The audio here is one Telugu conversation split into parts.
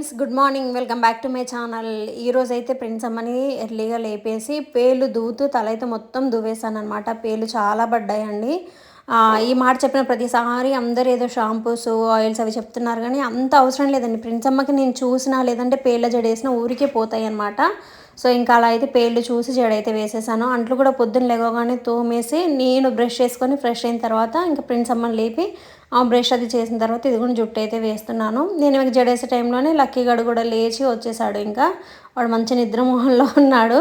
Friends good morning. Welcome back to my channel. ఈరోజు అయితే ప్రిన్స్ అమ్మని ఎర్లీగా లేపేసి పేలు దూతూ తల అయితే మొత్తం దువ్వేశాను అనమాట పేలు చాలా పడ్డాయండి. ఈ మాట చెప్పిన ప్రతిసారి అందరు ఏదో షాంపూస్ ఆయిల్స్ అవి చెప్తున్నారు కానీ అంత అవసరం లేదండి. ప్రిన్స్ అమ్మకి నేను చూసినా లేదంటే పేర్ల జడేసిన ఊరికే పోతాయి అనమాట సో ఇంకా అలా అయితే పేర్లు చూసి జడైతే వేసేసాను. అంట్లు కూడా పొద్దున్న లేవగానే తోమేసి నేను బ్రష్ చేసుకొని ఫ్రెష్ అయిన తర్వాత ఇంకా ప్రిన్స్ అమ్మని లేపి బ్రష్ అది చేసిన తర్వాత ఇది కూడా జుట్టు అయితే వేస్తున్నాను. నేను ఇక జడేసే టైంలోనే లక్కీ గడు కూడా లేచి వచ్చేసాడు ఇంకా. వాడు మంచి నిద్ర మొహంలో ఉన్నాడు.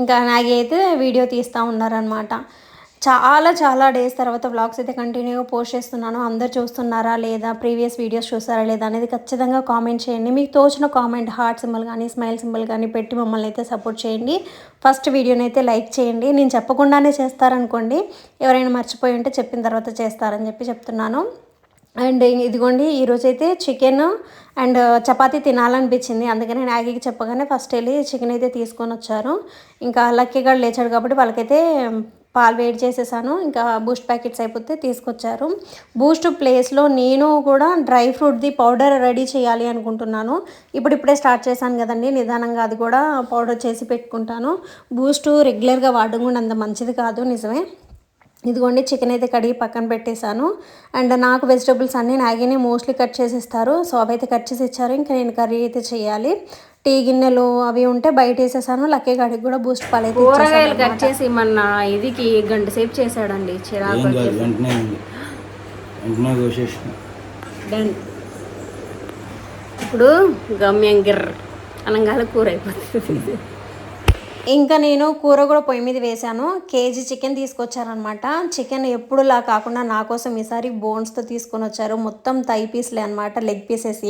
ఇంకా నాగి అయితే వీడియో తీస్తూ ఉన్నారనమాట చాలా చాలా డేస్ తర్వాత వ్లాగ్స్ అయితే కంటిన్యూగా పోస్ట్ చేస్తున్నాను. అందరు చూస్తున్నారా లేదా? ప్రీవియస్ వీడియోస్ చూస్తారా లేదా అనేది ఖచ్చితంగా కామెంట్ చేయండి. మీకు తోచిన కామెంట్ హార్ట్ సింబల్ కానీ స్మైల్ సింబల్ కానీ పెట్టి మమ్మల్ని అయితే సపోర్ట్ చేయండి. ఫస్ట్ వీడియోని అయితే లైక్ చేయండి. నేను చెప్పకుండానే చేస్తారనుకోండి. ఎవరైనా మర్చిపోయి ఉంటే చెప్పిన తర్వాత చేస్తారని చెప్పి చెప్తున్నాను. అండ్ ఇదిగోండి ఈరోజైతే చికెన్ అండ్ చపాతీ తినాలనిపించింది. అందుకని మ్యాగీకి చెప్పగానే ఫస్ట్ వెళ్ళి చికెన్ అయితే తీసుకొని వచ్చారు. ఇంకా లక్కీగా లేచాడు కాబట్టి వాళ్ళకైతే పాలు వేడి చేసేసాను. ఇంకా బూస్ట్ ప్యాకెట్స్ అయిపోతే తీసుకొచ్చారు. బూస్ట్ ప్లేస్లో నేను కూడా డ్రై ఫ్రూట్ది పౌడర్ రెడీ చేయాలి అనుకుంటున్నాను. ఇప్పుడు ఇప్పుడే స్టార్ట్ చేశాను కదండి నిదానంగా అది కూడా పౌడర్ చేసి పెట్టుకుంటాను. బూస్ట్ రెగ్యులర్గా వాడడం కూడా అంత మంచిది కాదు నిజమే. ఇదిగోండి చికెన్ అయితే కడిగి పక్కన పెట్టేశాను. అండ్ నాకు వెజిటబుల్స్ అన్నీ నాగినే మోస్ట్లీ కట్ చేసి ఇస్తారు సో అవి అయితే కట్ చేసి ఇచ్చారు. ఇంకా నేను కర్రీ అయితే చేయాలి. టీ గిన్నెలు అవి ఉంటే బయట వేసేసాను. లక్కీ గడికి కూడా బూస్ట్ పాలు అయితే కూరగాయలు కట్ చేసి మన ఇదికి గంట సేపు చేశాడండి చిరాకు డన్ ఇప్పుడు గమ్యం గిర్ర. అనగాల కూర అయిపోతుంది. ఇంకా నేను కూర కూడా పొయ్యి మీద వేశాను. కేజీ చికెన్ తీసుకొచ్చారనమాట చికెన్ ఎప్పుడులా కాకుండా నా కోసం ఈసారి బోన్స్తో తీసుకొని వచ్చారు. మొత్తం తై పీస్లే అనమాట లెగ్ పీసెస్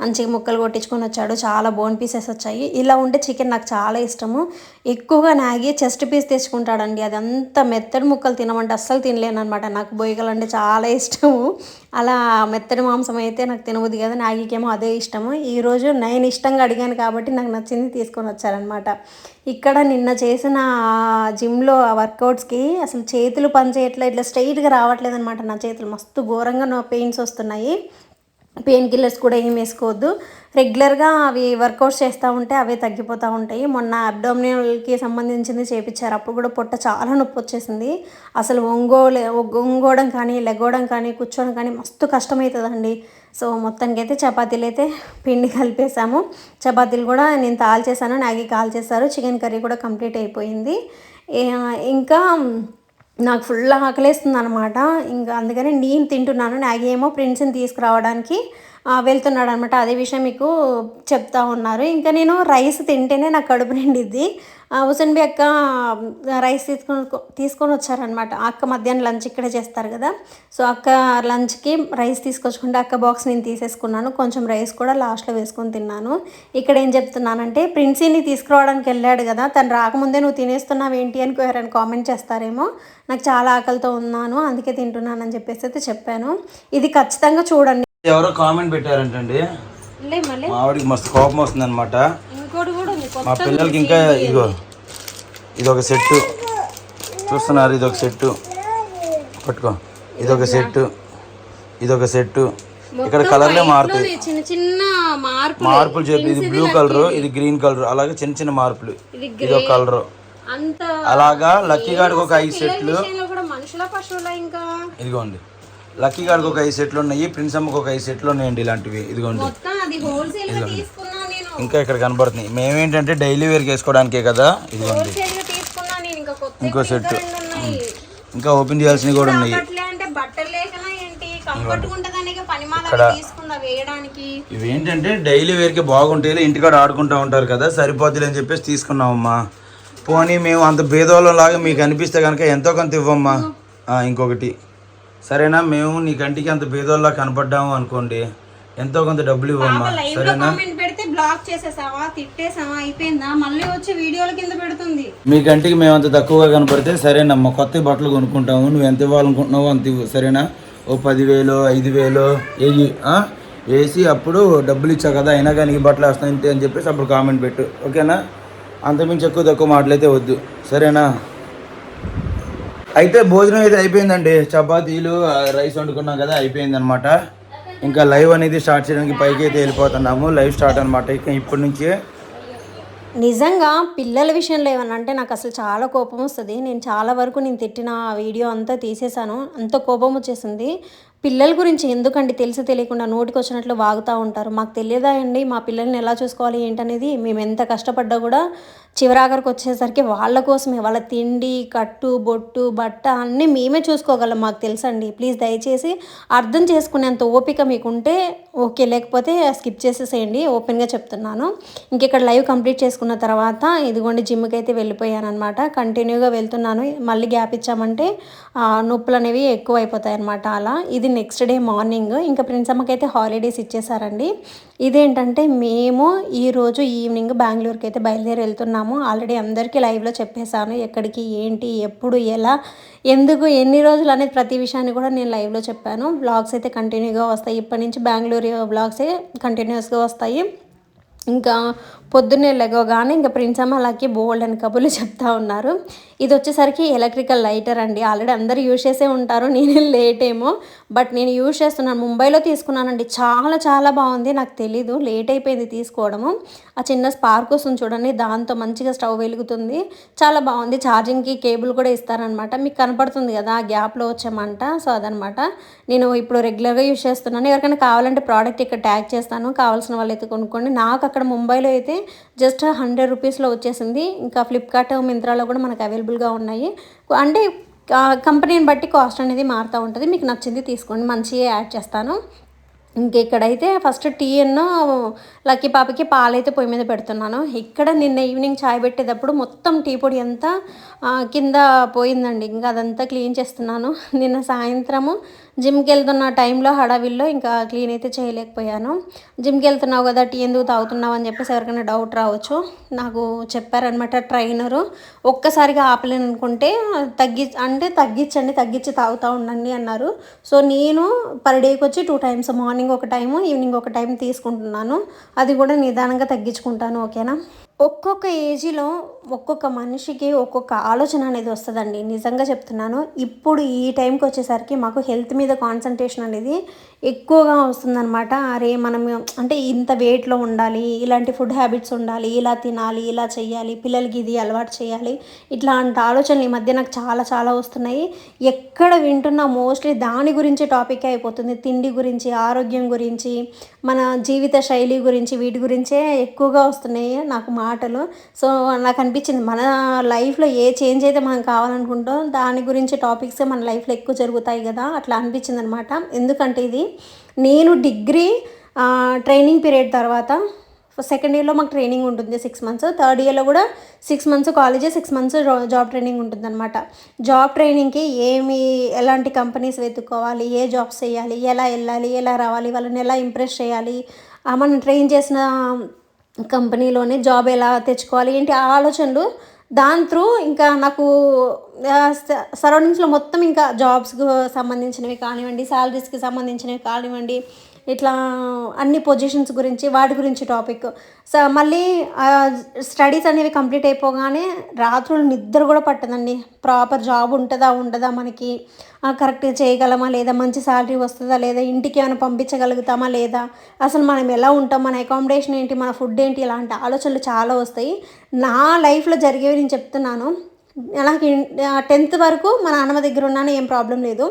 మంచిగా ముక్కలు కొట్టించుకొని వచ్చాడు. చాలా బోన్ పీసెస్ వచ్చాయి. ఇలా ఉంటే చికెన్ నాకు చాలా ఇష్టము. ఎక్కువగా నాగి చెస్ట్ పీస్ తెచ్చుకుంటాడండి. అది అంత మెత్తడి ముక్కలు తినమంటే అస్సలు తినలేను అనమాట నాకు బొయ్యగలు అంటే చాలా ఇష్టము. అలా మెత్తడి మాంసం అయితే నాకు తినబుద్ది కదా. నాగికేమో అదే ఇష్టము. ఈరోజు నేను ఇష్టంగా అడిగాను కాబట్టి నాకు నచ్చింది తీసుకొని వచ్చారనమాట ఇక్కడ నిన్న చేసిన జిమ్లో వర్కౌట్స్కి అసలు చేతులు పనిచేయట్లే ఇట్లా స్ట్రైట్గా రావట్లేదు అనమాట నా చేతులు. మస్తు ఘోరంగా నా పెయిన్స్ వస్తున్నాయి. పెయిన్ కిల్లర్స్ కూడా ఏం వేసుకోవద్దు. రెగ్యులర్గా అవి వర్కౌట్స్ చేస్తూ ఉంటే అవే తగ్గిపోతూ ఉంటాయి. మొన్న అబ్డోమినల్కి సంబంధించింది చేపించారు. అప్పుడు కూడా పొట్ట చాలా నొప్పి వచ్చేసింది. అసలు ఒంగోలే ఒంగోవడం కానీ లెగవడం కానీ కూర్చోవడం కానీ మస్తు కష్టమవుతుందండి. సో మొత్తానికి అయితే చపాతీలు అయితే పిండి కలిపేసాము చపాతీలు కూడా నేను తాల్ చేశాను నాగి కాల్ చేశారు. చికెన్ కర్రీ కూడా కంప్లీట్ అయిపోయింది. ఇంకా నాకు ఫుల్ ఆకలేస్తుంది అనమాట ఇంకా అందుకని నేను తింటున్నాను. నాగి ఏమో ప్రిన్స్ని తీసుకురావడానికి. వెళ్తున్నాడు అనమాట అదే విషయం మీకు చెప్తా ఉన్నారు. ఇంకా నేను రైస్ తింటేనే నాకు కడుపు నిండిద్ది. హుసన్బి అక్క రైస్ తీసుకొని తీసుకొని వచ్చారనమాట. అక్క మధ్యాహ్నం లంచ్ ఇక్కడే చేస్తారు కదా. సో అక్క లంచ్కి రైస్ తీసుకొచ్చుకుంటే అక్క బాక్స్ నేను తీసేసుకున్నాను. కొంచెం రైస్ కూడా లాస్ట్లో వేసుకొని తిన్నాను. ఇక్కడ ఏం చెప్తున్నానంటే ప్రిన్సీని తీసుకురావడానికి వెళ్ళాడు కదా. తను రాకముందే నువ్వు తినేస్తున్నావు ఏంటి అని ఎవరైనా కామెంట్ చేస్తారేమో. నాకు చాలా ఆకలితో ఉన్నాను అందుకే తింటున్నానని చెప్పేసి అయితే చెప్పాను. ఇది ఖచ్చితంగా చూడండి. ఎవరో కామెంట్ పెట్టారంటండి. లే మళ్ళీ. మా ఆవిడకి మస్తు కోపం వస్తుంది అనమాట మా పిల్లలకి ఇంకా ఇదిగో ఇది ఒక సెట్టు. చూస్తున్నారు ఇది ఒక సెట్టు. పట్టుకో. ఇది ఒక సెట్టు. ఇది ఒక సెట్టు ఇక్కడ కలర్లే మారుతాయి చిన్న చిన్న మార్పు మార్పులు చెప్పి ఇది బ్లూ కలర్ ఇది గ్రీన్ కలర్ అలాగే చిన్న చిన్న మార్పులు. ఇది ఒక కలర్ అలాగా లక్కీ గాడికి ఒక ఐదు సెట్లు. ఇదిగోండి. లక్కీ గాడికి ఒక ఐదు సెట్లు ఉన్నాయి ప్రిన్స్ అమ్మకి ఒక ఐదు సెట్లు ఉన్నాయండి ఇలాంటివి. ఇదిగోండి. నేను. ఇంకా ఇక్కడ కనబడుతున్నాయి. మేమేంటంటే డైలీ వేర్కి వేసుకోవడానికే కదా. ఇదిగోండి. ఇంకా సెట్. ఇంకా ఓపెన్ చేయాల్సినవి కూడా ఉన్నాయి. వేయడానికి? ఇవేంటంటే డైలీ వేర్కి బాగుంటాయి ఇంటికాడ ఆడుకుంటూ ఉంటారు కదా సరిపోతుంది అని చెప్పేసి తీసుకున్నామమ్మా పోనీ మేము అంత భేదవాళ్ళం లాగా మీకు అనిపిస్తే కనుక ఎంతో కొంత ఇవ్వమ్మా. ఇంకొకటి. సరేనా మేము నీ కంటికి అంత భేదవాళ్ళ కనపడ్డాము అనుకోండి. ఎంతో కొంత డబ్బులు ఇవ్వమ్మా. సరేనా? పెడితే బ్లాక్ చేసేసావా? తిట్టేసావా? అయిపోయిందా? మళ్ళీ వచ్చి వీడియోల కింద పెడుతుంది. మీ కంటికి మేము అంత తక్కువగా కనపడితే సరేనమ్మా కొత్త బట్టలు కొనుక్కుంటాము. నువ్వు ఎంత ఇవ్వాలనుకుంటున్నావో అంత ఇవ్వు సరేనా? ఓ పదివేలు ఐదు వేలు వెయ్యి? వేసి అప్పుడు డబ్బులు ఇచ్చావు కదా అయినా కానీ ఈ బట్టలు వస్తాయి అని చెప్పేసి అప్పుడు కామెంట్ పెట్టు. ఓకేనా? అంతమించి ఎక్కువ తక్కువ మాటలైతే వద్దు. సరేనా? అయితే భోజనం అయితే అయిపోయిందండి. చపాతీలు రైస్ వండుకున్నాం కదా అయిపోయింది అనమాట ఇంకా లైవ్ అనేది స్టార్ట్ చేయడానికి పైకి అయితే వెళ్ళిపోతున్నాము. లైవ్ స్టార్ట్ అనమాట ఇక ఇప్పటి నుంచే నిజంగా పిల్లల విషయంలో ఏమన్నా అంటే నాకు అసలు చాలా కోపం వస్తుంది. నేను చాలా వరకు నేను తిట్టిన వీడియో అంతా తీసేశాను. అంత కోపం వచ్చేసింది. పిల్లల గురించి ఎందుకండి తెలిసి తెలియకుండా నోటికి వచ్చినట్లు వాగుతూ ఉంటారు? మాకు తెలియదా అండి? మా పిల్లల్ని ఎలా చూసుకోవాలి ఏంటనేది? మేము ఎంత కష్టపడ్డా కూడా చివరాఖరికి వచ్చేసరికి వాళ్ళ కోసమే. వాళ్ళ తిండి కట్టు బొట్టు బట్ట అన్నీ మేమే చూసుకోగలం మాకు తెలుసండి. ప్లీజ్ దయచేసి అర్థం చేసుకునేంత ఓపిక మీకుంటే ఓకే. లేకపోతే స్కిప్ చేసేసేయండి. ఓపెన్గా చెప్తున్నాను. ఇంకెక్కడ లైవ్ కంప్లీట్ చేసుకున్న తర్వాత ఇదిగోండి జిమ్కి అయితే వెళ్ళిపోయాను అనమాట కంటిన్యూగా వెళ్తున్నాను. మళ్ళీ గ్యాప్ ఇచ్చామంటే ఆ, నొప్పులు అనేవి ఎక్కువ అయిపోతాయి అనమాట అలా. ఇది నెక్స్ట్ డే మార్నింగ్ ఇంకా ప్రిన్స్ అమ్మకైతే హాలిడేస్ ఇచ్చేసారండి. ఇదేంటంటే మేము ఈరోజు ఈవినింగ్ బెంగళూరుకి అయితే బయలుదేరి వెళ్తున్నాము. ఆల్రెడీ అందరికీ లైవ్లో చెప్పేశాను ఎక్కడికి ఏంటి ఎప్పుడు ఎలా ఎందుకు ఎన్ని రోజులు అనేది ప్రతి విషయాన్ని కూడా నేను లైవ్లో చెప్పాను. బ్లాగ్స్ అయితే కంటిన్యూగా వస్తాయి. ఇప్పటి నుంచి బెంగళూరు బ్లాగ్సే కంటిన్యూస్గా వస్తాయి. ఇంకా పొద్దున్నే లెగవగానే ఇంకా ప్రిన్స్ అలాగే బోల్డ్ అని కబుర్లు చెప్తా ఉన్నారు. ఇది వచ్చేసరికి ఎలక్ట్రికల్ లైటర్ అండి. ఆల్రెడీ అందరు యూజ్ చేసే ఉంటారు నేను లేట్ ఏమో. బట్ నేను యూజ్ చేస్తున్నాను ముంబైలో తీసుకున్నానండి. చాలా చాలా బాగుంది నాకు తెలీదు. లేట్ అయిపోయింది తీసుకోవడము. ఆ చిన్న స్పార్క్ వస్తుంది చూడండి దాంతో మంచిగా స్టవ్ వెలుగుతుంది. చాలా బాగుంది ఛార్జింగ్కి కేబుల్ కూడా ఇస్తారనమాట మీకు కనపడుతుంది కదా ఆ గ్యాప్లో వచ్చామంట సో అదనమాట నేను ఇప్పుడు రెగ్యులర్గా యూజ్ చేస్తున్నాను. ఎవరికైనా కావాలంటే ప్రోడక్ట్ ఇక్కడ ట్యాగ్ చేస్తాను. కావాల్సిన వాళ్ళు అయితే కొనుక్కోండి. నాకు అక్కడ ముంబైలో అయితే జస్ట్ హండ్రెడ్ రూపీస్లో వచ్చేసింది. ఇంకా ఫ్లిప్కార్ట్ మింత్రాలో కూడా మనకు అవైలబుల్గా ఉన్నాయి. అంటే కంపెనీని బట్టి కాస్ట్ అనేది మారుతూ ఉంటుంది. మీకు నచ్చింది తీసుకోండి. మంచిగా యాడ్ చేస్తాను. ఇంకెక్కడైతే ఫస్ట్ టీ అన్న లక్కీ పాపకి పాలైతే పొయ్యి మీద పెడుతున్నాను. ఇక్కడ నిన్న ఈవినింగ్ చాయ్ పెట్టేటప్పుడు మొత్తం టీ పొడి అంతా కింద పోయిందండి. ఇంకా అదంతా క్లీన్ చేస్తున్నాను. నిన్న సాయంత్రము జిమ్కి వెళ్తున్న టైంలో హడావిల్లో ఇంకా క్లీన్ అయితే చేయలేకపోయాను. జిమ్కి వెళ్తున్నావు కదా టీ ఎందుకు తాగుతున్నావు అని చెప్పేసి ఎవరికైనా డౌట్ రావచ్చు. నాకు చెప్పారనమాట ట్రైనరు ఒక్కసారిగా ఆపలేను అనుకుంటే తగ్గి అంటే తగ్గించండి తగ్గించి తాగుతూ ఉండండి అన్నారు. సో నేను పర్ డేకి వచ్చి టూ టైమ్స్ మార్నింగ్ ఒక టైము ఈవినింగ్ ఒక టైం తీసుకుంటున్నాను. అది కూడా నిదానంగా తగ్గించుకుంటాను ఓకేనా? ఒక్కొక్క ఏజీలో ఒక్కొక్క మనిషికి ఒక్కొక్క ఆలోచన అనేది వస్తుందండి. నిజంగా చెప్తున్నాను ఇప్పుడు ఈ టైంకి వచ్చేసరికి మాకు హెల్త్ మీద కాన్సన్ట్రేషన్ అనేది ఎక్కువగా వస్తుందన్నమాట. అరే మనం అంటే ఇంత వెయిట్లో ఉండాలి ఇలాంటి ఫుడ్ హ్యాబిట్స్ ఉండాలి ఇలా తినాలి ఇలా చేయాలి పిల్లలకి ఇది అలవాటు చేయాలి ఇట్లాంటి ఆలోచనలు ఈ మధ్య నాకు చాలా చాలా వస్తున్నాయి. ఎక్కడ వింటున్నా మోస్ట్లీ దాని గురించి టాపిక్ అయిపోతుంది. తిండి గురించి ఆరోగ్యం గురించి మన జీవిత శైలి గురించి వీటి గురించే ఎక్కువగా వస్తున్నాయి నాకు మాటలు. సో నాకు అనిపించింది మన లైఫ్లో ఏ చేంజ్ అయితే మనం కావాలనుకుంటాం దాని గురించి టాపిక్సే మన లైఫ్లో ఎక్కువ జరుగుతాయి కదా అట్లా అనిపించింది అనమాట ఎందుకంటే ఇది నేను డిగ్రీ ట్రైనింగ్ పీరియడ్ తర్వాత సెకండ్ ఇయర్లో మాకు ట్రైనింగ్ ఉంటుంది సిక్స్ మంత్స్. థర్డ్ ఇయర్లో కూడా six months college six months job training ఉంటుందన్నమాట. జాబ్ ట్రైనింగ్కి ఏమి ఎలాంటి కంపెనీస్ వెతుక్కోవాలి ఏ జాబ్స్ చేయాలి ఎలా వెళ్ళాలి ఎలా రావాలి వాళ్ళని ఎలా ఇంప్రెస్ చేయాలి మనం ట్రైన్ చేసిన కంపెనీలోనే జాబ్ ఎలా తెచ్చుకోవాలి ఏంటి ఆ ఆలోచనలు దాని త్రూ ఇంకా నాకు సరౌండింగ్స్లో మొత్తం ఇంకా జాబ్స్కు సంబంధించినవి కానివ్వండి శాలరీస్కి సంబంధించినవి కానివ్వండి ఇట్లా అన్ని పొజిషన్స్ గురించి వాటి గురించి టాపిక్ సో మళ్ళీ స్టడీస్ అనేవి కంప్లీట్ అయిపోగానే రాత్రులు నిద్ర కూడా పట్టదండి. ప్రాపర్ జాబ్ ఉంటుందా ఉండదా మనకి? కరెక్ట్గా చేయగలమా లేదా? మంచి శాలరీ వస్తుందా లేదా? ఇంటికి ఏమైనా పంపించగలుగుతామా లేదా? అసలు మనం ఎలా ఉంటాం? మన అకామిడేషన్ ఏంటి? మన ఫుడ్ ఏంటి? ఇలాంటి ఆలోచనలు చాలా వస్తాయి. నా లైఫ్లో జరిగేవి నేను చెప్తున్నాను. నాకు టెన్త్ వరకు మా నాన్నమ్మ దగ్గర ఉన్నాను ఏం ప్రాబ్లం లేదు.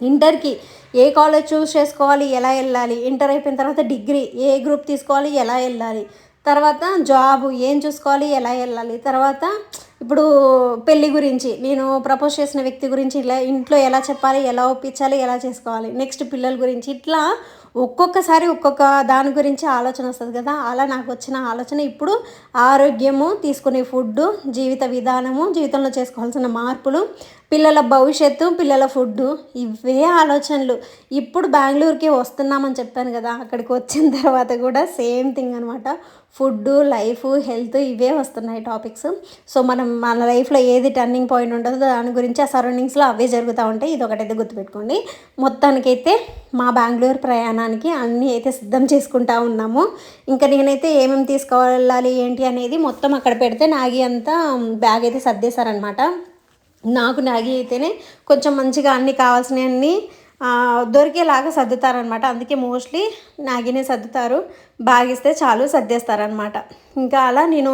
ఇంటర్కి ఏ కాలేజ్ చూస్ చేసుకోవాలి ఎలా వెళ్ళాలి ఇంటర్ అయిపోయిన తర్వాత డిగ్రీ ఏ గ్రూప్ తీసుకోవాలి ఎలా వెళ్ళాలి తర్వాత జాబ్ ఏం చూసుకోవాలి ఎలా వెళ్ళాలి తర్వాత ఇప్పుడు పెళ్ళి గురించి నేను ప్రపోజ్ చేసిన వ్యక్తి గురించి ఇలా ఇంట్లో ఎలా చెప్పాలి ఎలా ఒప్పించాలి ఎలా చేసుకోవాలి నెక్స్ట్ పిల్లల గురించి ఇట్లా ఒక్కొక్కసారి ఒక్కొక్క దాని గురించి ఆలోచన వస్తుంది కదా అలా నాకు వచ్చిన ఆలోచన. ఇప్పుడు ఆరోగ్యము తీసుకునే ఫుడ్ జీవిత విధానము జీవితంలో చేసుకోవాల్సిన మార్పులు పిల్లల భవిష్యత్తు పిల్లల ఫుడ్ ఇవే ఆలోచనలు. ఇప్పుడు బెంగళూరుకి వస్తున్నామని చెప్పాను కదా అక్కడికి వచ్చిన తర్వాత కూడా సేమ్ థింగ్ అనమాట ఫుడ్ లైఫ్ హెల్త్ ఇవే వస్తున్నాయి టాపిక్స్. సో మనం మన లైఫ్లో ఏది టర్నింగ్ పాయింట్ ఉంటుందో దాని గురించి ఆ సరౌండింగ్స్లో అవే జరుగుతూ ఉంటాయి. ఇది ఒకటైతే గుర్తుపెట్టుకోండి. మొత్తానికైతే మా బెంగళూరు ప్రయాణానికి అన్నీ అయితే సిద్ధం చేసుకుంటా ఉన్నాము. ఇంకా నేనైతే ఏమేమి తీసుకువెళ్ళాలి ఏంటి అనేది మొత్తం అక్కడ పెడితే నాగి అంతా బ్యాగ్ అయితే సర్దేశారనమాట నాకు నాగి అయితేనే కొంచెం మంచిగా అన్ని కావాల్సినవన్నీ దొరికేలాగా సర్దుతారనమాట. అందుకే మోస్ట్లీ నాగినే సర్దుతారు. బాగిస్తే చాలు సర్దేస్తారనమాట. ఇంకా అలా నేను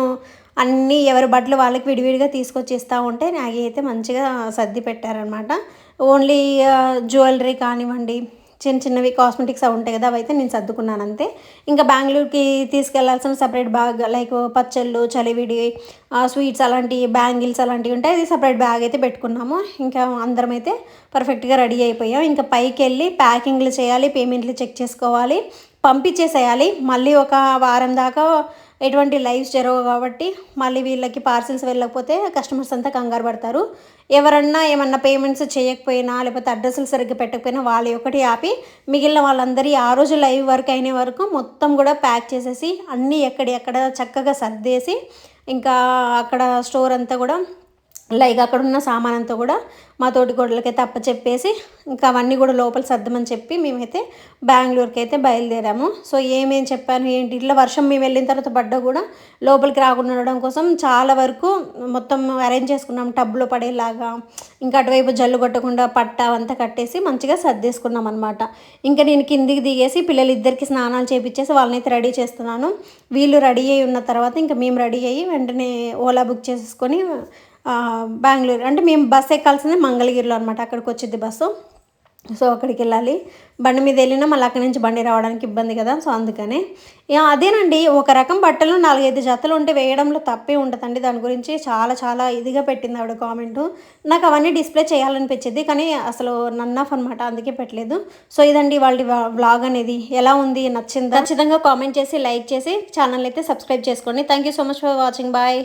అన్నీ ఎవరి బట్టలు వాళ్ళకి విడివిడిగా తీసుకొచ్చిస్తూ ఉంటే నాగి అయితే మంచిగా సర్ది పెట్టారనమాట. ఓన్లీ జ్యువెలరీ కానివ్వండి చిన్న చిన్నవి కాస్మెటిక్స్ అవి ఉంటాయి కదా అవైతే నేను సర్దుకున్నాను అంతే. ఇంకా బెంగళూరుకి తీసుకెళ్ళాల్సిన సపరేట్ బ్యాగ్ లైక్ పచ్చళ్ళు చలివిడి స్వీట్స్ అలాంటి బ్యాంగిల్స్ అలాంటివి ఉంటాయి అది సపరేట్ బ్యాగ్ అయితే పెట్టుకున్నాము. ఇంకా అందరం అయితే పర్ఫెక్ట్గా రెడీ అయిపోయాం. ఇంకా పైకి వెళ్ళి ప్యాకింగ్లు చేయాలి పేమెంట్లు చెక్ చేసుకోవాలి పంపించేసేయాలి. మళ్ళీ ఒక వారం దాకా ఎటువంటి లైవ్స్ జరగవు కాబట్టి మళ్ళీ వీళ్ళకి పార్సిల్స్ వెళ్ళకపోతే కస్టమర్స్ అంతా కంగారు పడతారు. ఎవరన్నా ఏమన్నా పేమెంట్స్ చేయకపోయినా లేకపోతే అడ్రస్లు సరిగ్గా పెట్టకపోయినా వాళ్ళు ఒకటి ఆపి మిగిలిన వాళ్ళందరి ఆ రోజు లైవ్ వర్క్ అయిన వరకు మొత్తం కూడా ప్యాక్ చేసేసి అన్నీ ఎక్కడెక్కడ చక్కగా సర్దేసి ఇంకా అక్కడ స్టోర్ అంతా కూడా లైక్ అక్కడ ఉన్న సామాన్ అంతా కూడా మా తోటి గొడవలకైతే అప్ప చెప్పేసి ఇంకా అవన్నీ కూడా లోపల సర్దమని చెప్పి మేమైతే బెంగళూరుకి అయితే బయలుదేరాము. సో ఏమేం చెప్పాను ఏంటి? ఇట్లా వర్షం మేము వెళ్ళిన తర్వాత పడ్డా కూడా లోపలికి రాకుండా ఉండడం కోసం చాలా వరకు మొత్తం అరేంజ్ చేసుకున్నాం టబ్లో పడేలాగా ఇంకా అటువైపు జల్లు కొట్టకుండా పట్ట అంతా కట్టేసి మంచిగా సర్దేసుకున్నాం అనమాట ఇంకా నేను కిందికి దిగేసి పిల్లలు ఇద్దరికి స్నానాలు చేపించేసి వాళ్ళని అయితే రెడీ చేస్తున్నాను. వీళ్ళు రెడీ అయి ఉన్న తర్వాత ఇంకా మేము రెడీ అయ్యి వెంటనే ఓలా బుక్ చేసుకొని బెంగళూరు. అంటే మేము బస్ ఎక్కాల్సింది మంగళగిరిలో అనమాట అక్కడికి వచ్చింది బస్సు సో అక్కడికి వెళ్ళాలి. బండి మీద వెళ్ళినా మళ్ళీ అక్కడి నుంచి బండి రావడానికి ఇబ్బంది కదా. సో అందుకనే. అదేనండి. ఒక రకం బట్టలు నాలుగైదు జతలు ఉంటే వేయడంలో తప్పే ఉంటుందండి. దాని గురించి చాలా చాలా ఇదిగా పెట్టింది ఆవిడ కామెంట్. నాకు అవన్నీ డిస్ప్లే చేయాలనిపించింది. కానీ అసలు నన్ ఆఫ్ అనమాట అందుకే పెట్టలేదు. సో ఇదండి వాళ్ళ వ్లాగ్ అనేది. ఎలా ఉంది? నచ్చిందా? ఖచ్చితంగా కామెంట్ చేసి లైక్ చేసి ఛానల్ అయితే సబ్స్క్రైబ్ చేసుకోండి. Thank you so much for watching bye